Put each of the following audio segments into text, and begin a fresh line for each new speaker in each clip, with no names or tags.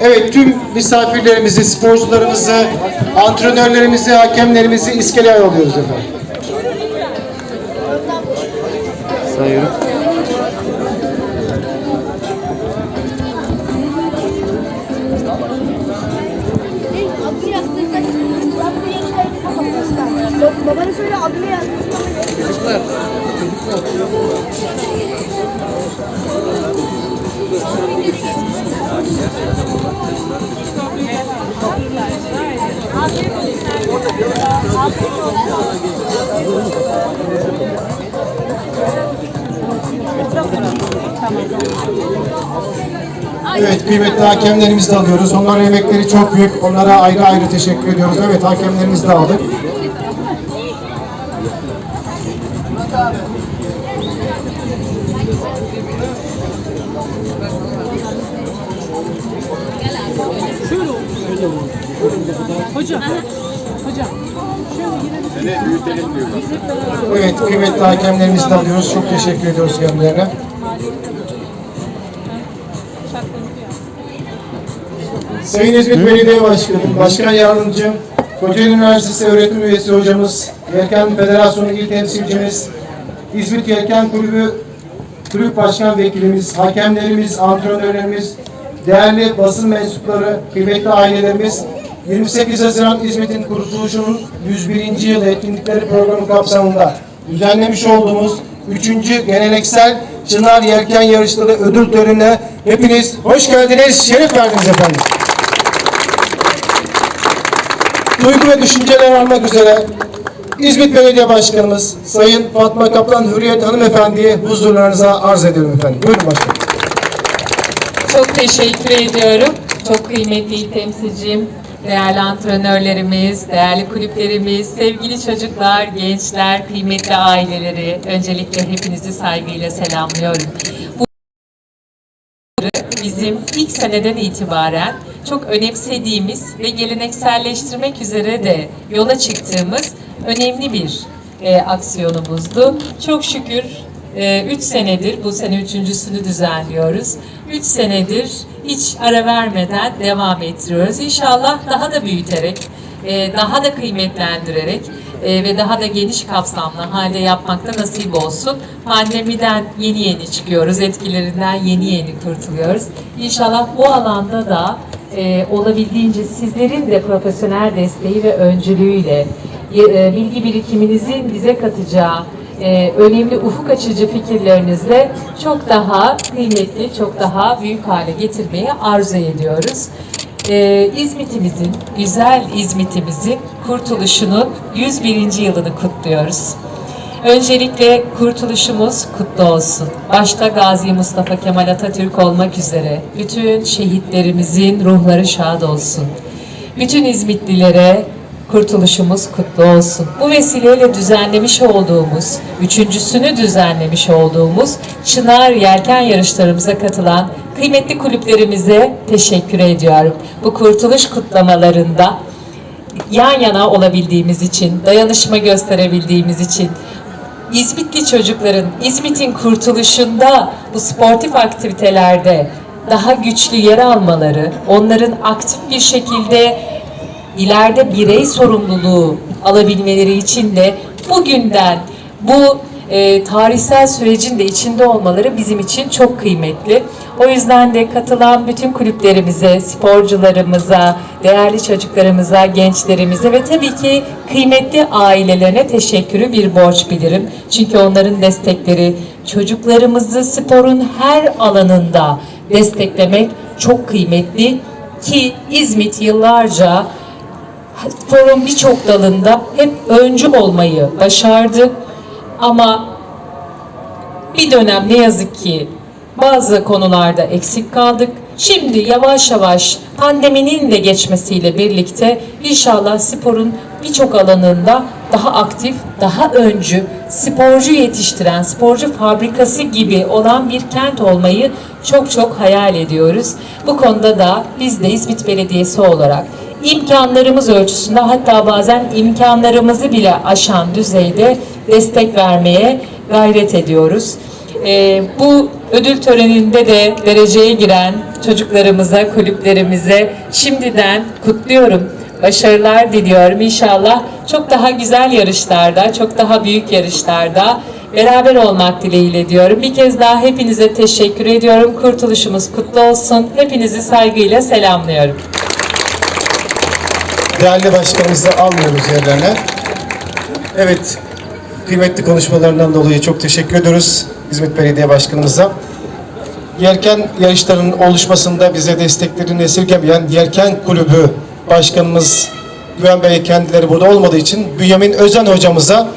Evet tüm misafirlerimizi, sporcularımızı, antrenörlerimizi, hakemlerimizi iskeleye alıyoruz efendim.
Sayıyorum.
Evet kıymetli hakemlerimizi de alıyoruz. Onların emekleri çok büyük. Onlara ayrı ayrı teşekkür ediyoruz. Evet hakemlerimizi de aldık. Evet kıymetli hakemlerimizi de alıyoruz. Çok teşekkür ediyoruz kendilerine. Sayın İzmit Belediye Başkanı, Başkan Yardımcım, Kocaeli Üniversitesi öğretim üyesi hocamız, Yelken Federasyonu İl Temsilcimiz, İzmit Yelken Kulübü Kulüp Başkan Vekilimiz, hakemlerimiz, antrenörlerimiz, değerli basın mensupları, kıymetli ailelerimiz, 28 Haziran İzmit'in kuruluşunun 101. yıl etkinlikleri programı kapsamında düzenlemiş olduğumuz 3. geleneksel Çınar Yelken Yarışları ödül törenine hepiniz hoş geldiniz, şeref verdiniz efendim. Duygu ve düşünceler almak üzere İzmit Belediye Başkanımız Sayın Fatma Kaplan Hürriyet Hanımefendi'yi huzurlarınıza arz ediyorum efendim. Buyurun başkanım.
Çok teşekkür ediyorum. Çok kıymetli il temsilcim, değerli antrenörlerimiz, değerli kulüplerimiz, sevgili çocuklar, gençler, kıymetli aileleri. Öncelikle hepinizi saygıyla selamlıyorum. Bizim ilk seneden itibaren çok önemsediğimiz ve gelenekselleştirmek üzere de yola çıktığımız önemli bir e, aksiyonumuzdu. Çok şükür 3 senedir, bu sene üçüncüsünü düzenliyoruz. 3 senedir hiç ara vermeden devam ettiriyoruz. İnşallah daha da büyüterek, e, daha da kıymetlendirerek e, ve daha da geniş kapsamlı halde yapmakta nasip olsun. Pandemiden yeni yeni çıkıyoruz, etkilerinden yeni yeni kurtuluyoruz. İnşallah bu alanda da e, olabildiğince sizlerin de profesyonel desteği ve öncülüğüyle e, bilgi birikiminizin bize katacağı e, önemli ufuk açıcı fikirlerinizle çok daha kıymetli, çok daha büyük hale getirmeyi arzu ediyoruz. Ee, İzmit'imizin, güzel İzmit'imizin kurtuluşunun 101. yılını kutluyoruz. Öncelikle kurtuluşumuz kutlu olsun. Başta Gazi Mustafa Kemal Atatürk olmak üzere bütün şehitlerimizin ruhları şad olsun. Bütün İzmitlilere kurtuluşumuz kutlu olsun. Bu vesileyle düzenlemiş olduğumuz, üçüncüsünü düzenlemiş olduğumuz Çınar Yelken yarışlarımıza katılan kıymetli kulüplerimize teşekkür ediyorum. Bu kurtuluş kutlamalarında yan yana olabildiğimiz için, dayanışma gösterebildiğimiz için, İzmitli çocukların İzmit'in kurtuluşunda bu sportif aktivitelerde daha güçlü yer almaları, onların aktif bir şekilde ileride birey sorumluluğu alabilmeleri için de bugünden bu e, tarihsel sürecin de içinde olmaları bizim için çok kıymetli. O yüzden de katılan bütün kulüplerimize, sporcularımıza, değerli çocuklarımıza, gençlerimize ve tabii ki kıymetli ailelerine teşekkürü bir borç bilirim. Çünkü onların destekleri çocuklarımızı sporun her alanında desteklemek çok kıymetli ki İzmit yıllarca sporun birçok dalında hep öncü olmayı başardı. Ama bir dönem ne yazık ki bazı konularda eksik kaldık. Şimdi yavaş yavaş pandeminin de geçmesiyle birlikte inşallah sporun birçok alanında daha aktif, daha öncü, sporcu yetiştiren, sporcu fabrikası gibi olan bir kent olmayı çok çok hayal ediyoruz. Bu konuda da biz de İzmit Belediyesi olarak imkanlarımız ölçüsünde hatta bazen imkanlarımızı bile aşan düzeyde destek vermeye gayret ediyoruz. Ee, bu ödül töreninde de dereceye giren çocuklarımıza, kulüplerimize şimdiden kutluyorum. Başarılar diliyorum. İnşallah çok daha güzel yarışlarda, çok daha büyük yarışlarda beraber olmak dileğiyle diyorum. Bir kez daha hepinize teşekkür ediyorum. Kurtuluşumuz kutlu olsun. Hepinizi saygıyla selamlıyorum.
Değerli başkanımızı almıyoruz yerlerine. Evet, kıymetli konuşmalarından dolayı çok teşekkür ediyoruz İzmit Belediye Başkanımıza. Yelken yarışlarının oluşmasında bize desteklerini esirgemeyen Yelken Kulübü Başkanımız Güven Bey kendileri burada olmadığı için Bünyamin Özen hocamıza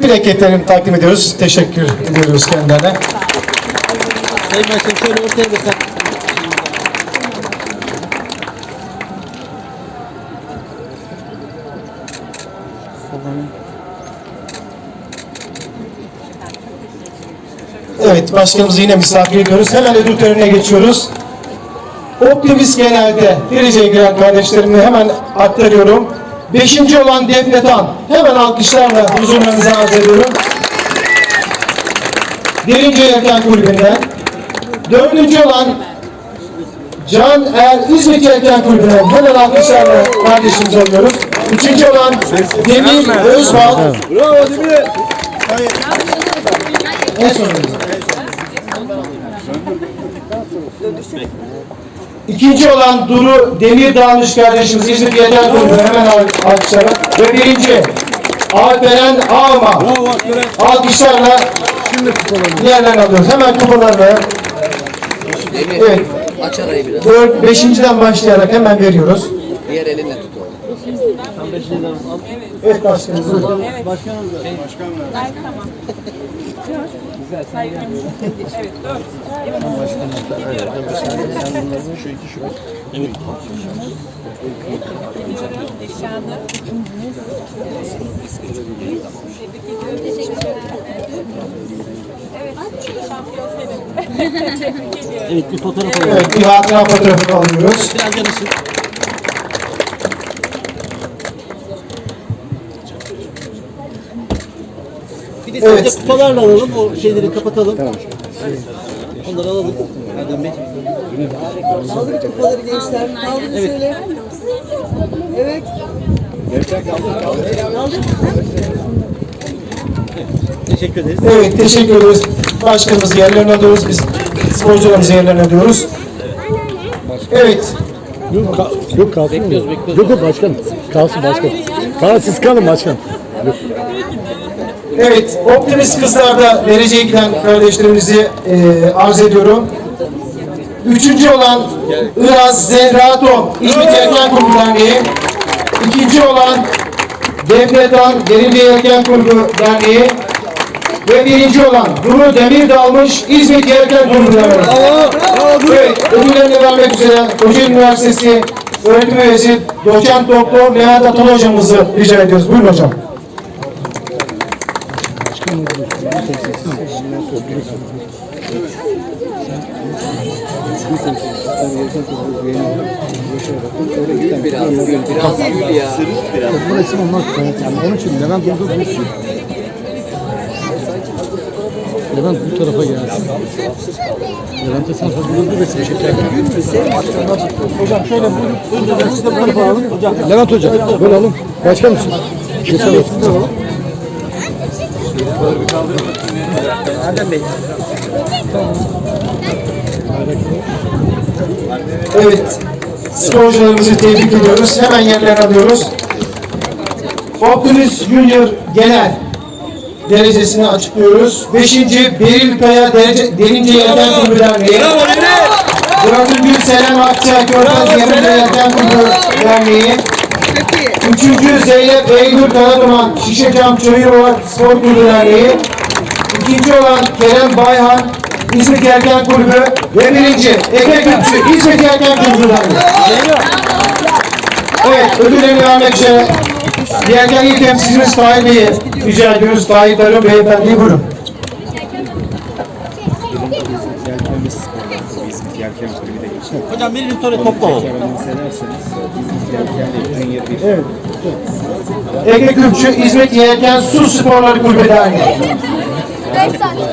plaketlerini takdim ediyoruz. Teşekkür ediyoruz kendilerine.
Sayın Başkanım şöyle ortaya geçen.
Evet, başkanımızı yine misafir ediyoruz. Hemen ödül törenine geçiyoruz. Optimist genelde dereceye giren kardeşlerimi hemen aktarıyorum. Beşinci olan Defne Tan. Hemen alkışlarla huzurlarınıza arz ediyorum. Derince Yelken Kulübü'nden. Dördüncü olan Can Er İzmit Yelken Kulübü'nden hemen alkışlarla kardeşimizi alıyoruz. Üçüncü olan Demir Özbal.
Bravo Demir.
En sonunda. İkinci olan Duru Demir Dağmış kardeşimiz İzmit Yeter Kulübü hemen al- alkışlarla. Ve birinci Alperen Ağma. Alkışlarla yerlerini alıyoruz. Hemen kupalarla. Evet.
Aç arayı biraz.
Dört, beşinciden başlayarak hemen veriyoruz.
Diğer elinle tut onu.
Evet başkanım. buyurun.
Evet. Bir fotoğraf alalım.
Evet bir hatıra fotoğrafını alıyoruz.
Biraz yanışın. Bir de sadece
Evet.
kupalarla alalım, o şeyleri kapatalım. Tamam. Onları alalım. Erdem Bey.
Aldık kupaları gençler. Aldık şöyle. Evet.
Teşekkür ederiz.
Evet teşekkür ederiz. Başkanımız yerlerine alıyoruz. Biz sporcularımızı yerlerine alıyoruz. Evet.
Yok, ka- yok kalsın. Bekliyoruz, bekliyoruz. Yok yok başkan. Kalsın başkan. Kalsın siz kalın başkan.
Evet, Optimist kızlarda dereceye giden kardeşlerimizi e, arz ediyorum. Üçüncü olan Iraz Zehra Tom, İzmit Yelken Kulübü Derneği. İkinci olan Devletan Derince Yelken Kulübü Derneği. Ve birinci olan Duru Demir Dalmış İzmit Yelken Kulübü Derneği. Evet, ödüllerini vermek üzere Kocaeli Üniversitesi öğretim üyesi doçent doktor Levent Atalı hocamızı rica ediyoruz. Buyurun hocam.
Biraz gül, biraz gül ya.
Olmaz. Yani onun için Levent burada dursun. Levent bu tarafa gelsin. Levent de sen bir resim çekerken. Hocam şöyle buyurun. Hocam. Levent hocam böyle alın. Başkan mısın? Geçelim.
Evet. Sporcularımızı tebrik ediyoruz. Hemen yerlerine alıyoruz. Optimus Junior Genel derecesini açıklıyoruz. Beşinci Beril Kaya derece, Derince Yelken Kulübü Derneği. Dördüncü Selen Akça Körfez Yelken Kulübü Derneği. Üçüncü Zeynep Eylül Karaduman Şişe Cam Çayırova Spor Kulübü Derneği. İkinci olan Kerem Bayhan İzmit Yelken Kulübü ve birinci Ege Gülçü İzmit Yelken Kulübü Derneği. Evet ödüllerini vermek üzere Yelken İl Temsilcimiz Tahir Bey'i rica ediyoruz. Tahir Tarım Beyefendi'yi buyurun.
Yelkenimiz, İzmit Yelkenimiz Kulübü de
Hocam verelim sonra topla oğlum.
Ege Kürkçü İzmit Yelken Su Sporları Kulübü Derneği.
5 saniye.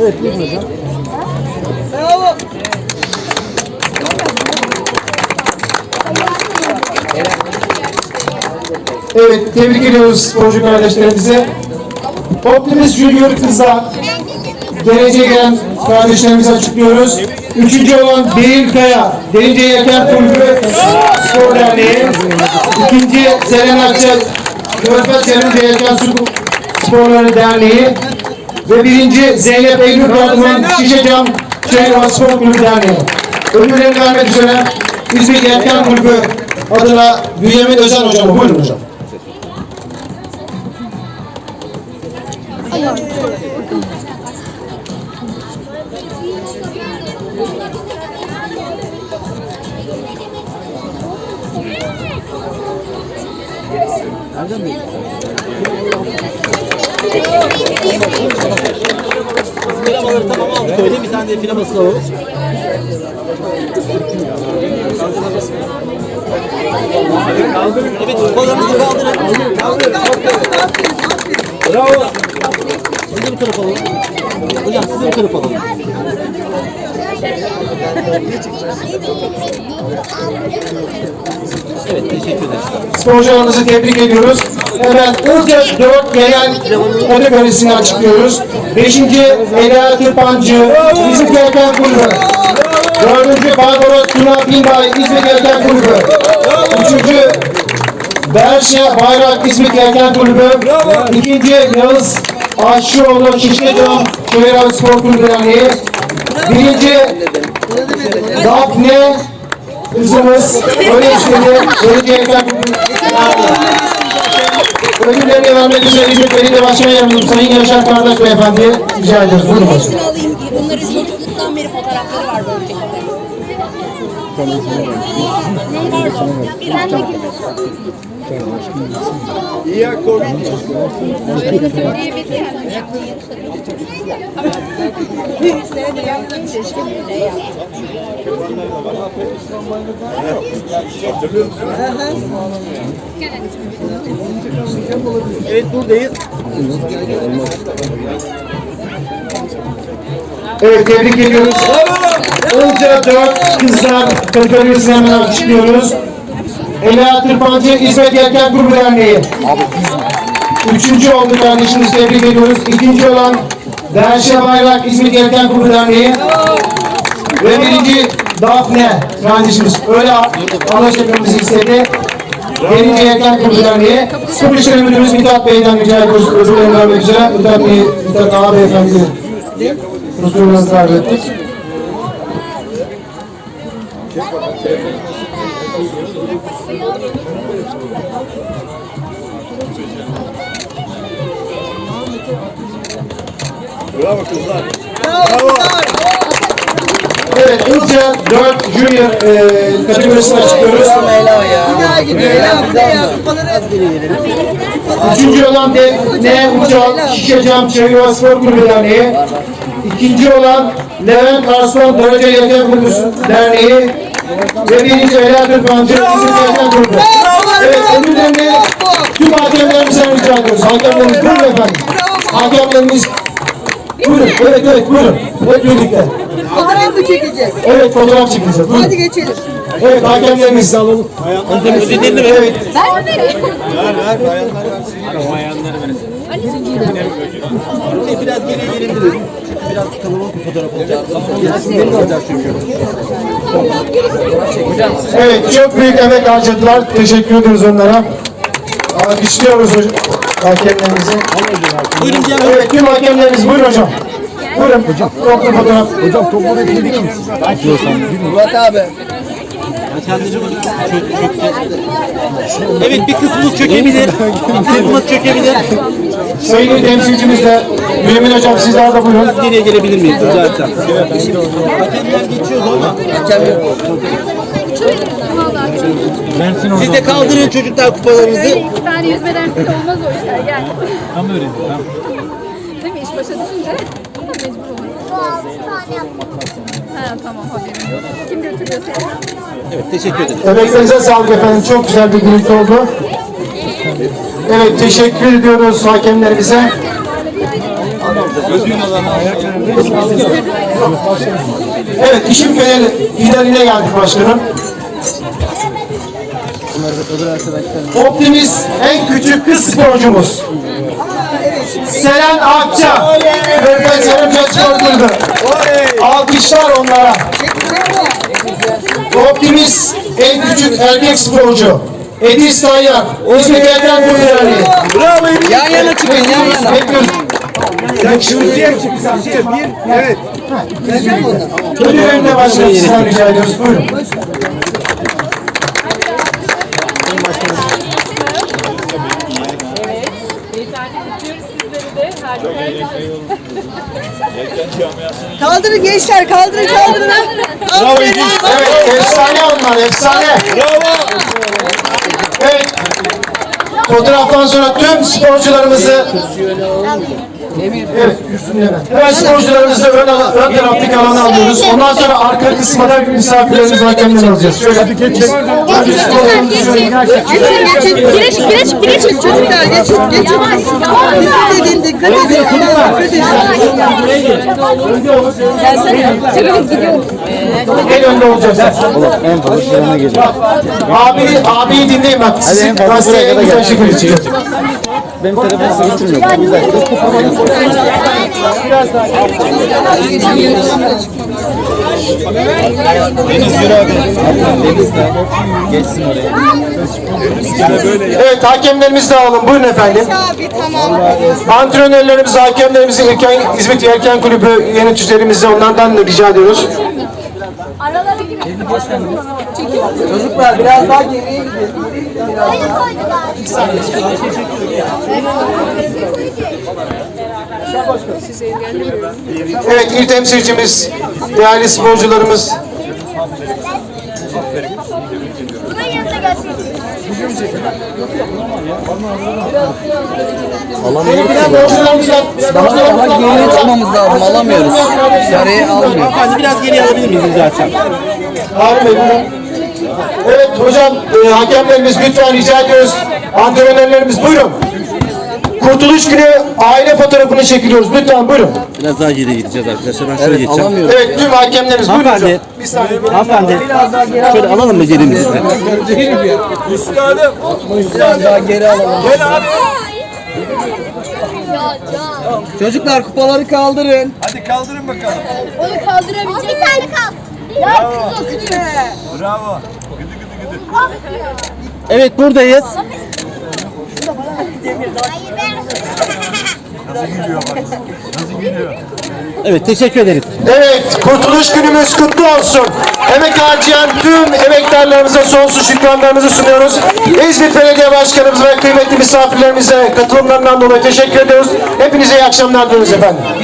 Evet, buyurun hocam. Bravo.
Evet, tebrik ediyoruz sporcu kardeşlerimize. Optimist Junior kızlar geleceğe gelen kardeşlerimizi açıklıyoruz. Üçüncü olan Beril Kaya, Derince Yelken Kulübü Spor Derneği. İkinci Selen Akça, Körfez Derince Su Sporları Derneği. Ve birinci Zeynep Eylül Kardım'ın Şişe Cam Çayırova Spor Kulübü Derneği. Ödüllerini vermek üzere İzmir Yelken Kulübü adına Bünyamin Özen hocam. Buyurun hocam.
Filamaları tamam aldık öyle. Bir tane de filaması alalım. Evet kollarınızı kaldırın.
Aferin.
Bravo. Siz de bir tarafa alalım. Hocam siz de bir tarafa alalım. Evet teşekkür ederiz.
sporcularımızı tebrik ediyoruz. Hemen Ilıca 4 genel kategorisini açıklıyoruz. 5. Ela Tırpancı, İzmit Yelken Kulübü. 4. Barbaros Tuna Binbay, İzmit Yelken Kulübü. 3. Berşe Bayrak, İzmit Yelken Kulübü. 2. Yağız Aşçıoğlu, Şişkecam, Şehirhavi Spor Kulübü Derneği. 1. Daphne kızımız öyle istedi. Böylece Yelken Kulübü Ödüllerini vermek üzere İzmit Belediye Başkan Yardımcısı Sayın Yaşar Kardeş Beyefendi rica ediyoruz. Buyurun başkanım.
Hepsini alayım. Bunların çocukluktan beri fotoğrafları var böyle.
Evet buradayız.
Evet tebrik ediyoruz. Ilıca 4 kızlar kategorisini hemen açıklıyoruz. Ela Tırpancı İzmit Yelken Grubu Derneği. Üçüncü oldu kardeşimiz tebrik ediyoruz. İkinci olan Berşe Bayrak İzmit Yelken Grubu Derneği. Ve birinci Dafne kardeşimiz. Öyle etmemizi istedi. Birinci Yelken Grubu Derneği. İşleri Müdürümüz Mithat Bey'den rica ediyoruz. Ödüllerini vermek üzere. Mithat Bey, Mithat Ağa Beyefendi. Huzurunuzda davet ettik.
Bravo kızlar.
Evet, Ilıca 4 Junior e, kategorisini açıklıyoruz.
Bir daha gidiyor. Ela buraya. Kupaları
Üçüncü olan de Ne Uçal Şişecam Çevre Spor Kulübü Derneği. İkinci olan Levent Arslan Derece Yelken Kulübü Derneği. Ela Tırpancı İzmir Yelken Kulübü. Evet, ödüllerini tüm hakemlerimizden rica ediyoruz. Hakemlerimiz buyurun efendim. Hakemlerimiz Buyurun, evet evet buyurun. Hep birlikte.
fotoğraf mı çekeceğiz?
Evet fotoğraf çekeceğiz.
Hadi geçelim.
Evet hakemlerimizi alalım.
Ödüllerini ver.
Evet.
Ben mi vereyim?
Biraz geriye gelebiliriz. Biraz kalabalık bir fotoğraf olacak. De alacağız çünkü.
Evet, çok büyük emek harcadılar. Teşekkür ediyoruz onlara. Alkışlıyoruz hakemlerimizi.
Buyurun diğer
Evet, tüm hakemlerimiz buyurun hocam. Buyurun hocam. Toplu fotoğraf.
Hocam toplu diker misin?
Murat abi.
Evet bir kısmımız çökebilir. Bir kısmımız çökebilir.
Sayın temsilcimiz de Mümin hocam sizler de buyurun.
Geriye gelebilir miyiz? Rica etsem. Hakemler geçiyordu ama.
Hakem yok.
Siz de kaldırın çocuklar kupalarınızı.
Öyle iki tane yüzme dersiyle olmaz o işler gel. Tam öyle. Değil mi? İş başa düşünce mecbur. Ha tamam haberim yok. Kim götürüyor seni?
Evet teşekkür ederim.
Emeklerinize sağlık efendim. Çok güzel bir görüntü oldu. Evet teşekkür ediyoruz hakemlerimize. Evet işin finali- finaline geldik başkanım. Optimist en küçük kız sporcumuz. Selen Akça. Spor Kulübü. Alkışlar onlara. Optimist en küçük erkek sporcu. Edis Tayyar. İzmir Erken Kulübü.
Bravo Yan yana çıkın yan yana.
Bekliyoruz. Ödül önüne başlayalım. Sizden rica ediyoruz. Buyurun.
Kaldırın gençler kaldırın kaldırın. Aferin.
Evet, efsane onlar, efsane. Evet. Fotoğraftan sonra tüm sporcularımızı Evet, Gülsün Levent. Hemen sporcularımızı ön, ön taraftaki alana alıyoruz. Ondan sonra arka kısmına misafirlerimizi hakemden alacağız. Şöyle hadi geçin. Hadi sporcularımızı şöyle
Geçin. Gireç gireç gireç çocuklar geçin geçin. Dikkat edin dikkat edin. Dikkat edin.
En önde olacağız. En fazla şurana geliyor. Abi, abiyi dinleyin bak. Hadi en fazla buraya kadar gel.
Benim telefonu götürmüyor. Güzel. Deniz yürü abi. Deniz de geçsin oraya.
Evet hakemlerimizi de alalım. Buyurun efendim. Antrenörlerimizi, hakemlerimizi, İlken, İzmit Yelken Kulübü yöneticilerimizi onlardan da rica ediyoruz.
Araları gibi.
Çocuklar biraz daha geriye
koydular.
Evet, il temsilcimiz, değerli sporcularımız.
Buraya yanına gelsin.
Daha
Daha geriye çıkmamız lazım alamıyoruz. Yarıya almıyor.
Hadi biraz geri alabilir miyiz
buyurun. Evet hocam, e, hakemlerimiz lütfen rica ediyoruz. Antrenörlerimiz buyurun. Kurtuluş günü aile fotoğrafını çekiliyoruz. Lütfen buyurun.
Biraz daha geri gideceğiz arkadaşlar. Ben şöyle geçeceğim.
Alamıyoruz.
Evet tüm hakemlerimiz buyurun hocam.
Hanımefendi.
Bir saniye.
Hanımefendi. Şöyle alalım mı yerimizi?
Biraz daha geri alalım.
Ya can.
Çocuklar kupaları kaldırın.
Onu kaldırabilecek. Bir tane kalsın. Ya kız o küçük.
Evet buradayız. Evet teşekkür ederiz.
Evet, Kurtuluş Günümüz kutlu olsun. Emek harcayan tüm emektarlarımıza sonsuz şükranlarımızı sunuyoruz. İzmit Belediye Başkanımız ve kıymetli misafirlerimize katılımlarından dolayı teşekkür ediyoruz. Hepinize iyi akşamlar diliyoruz efendim.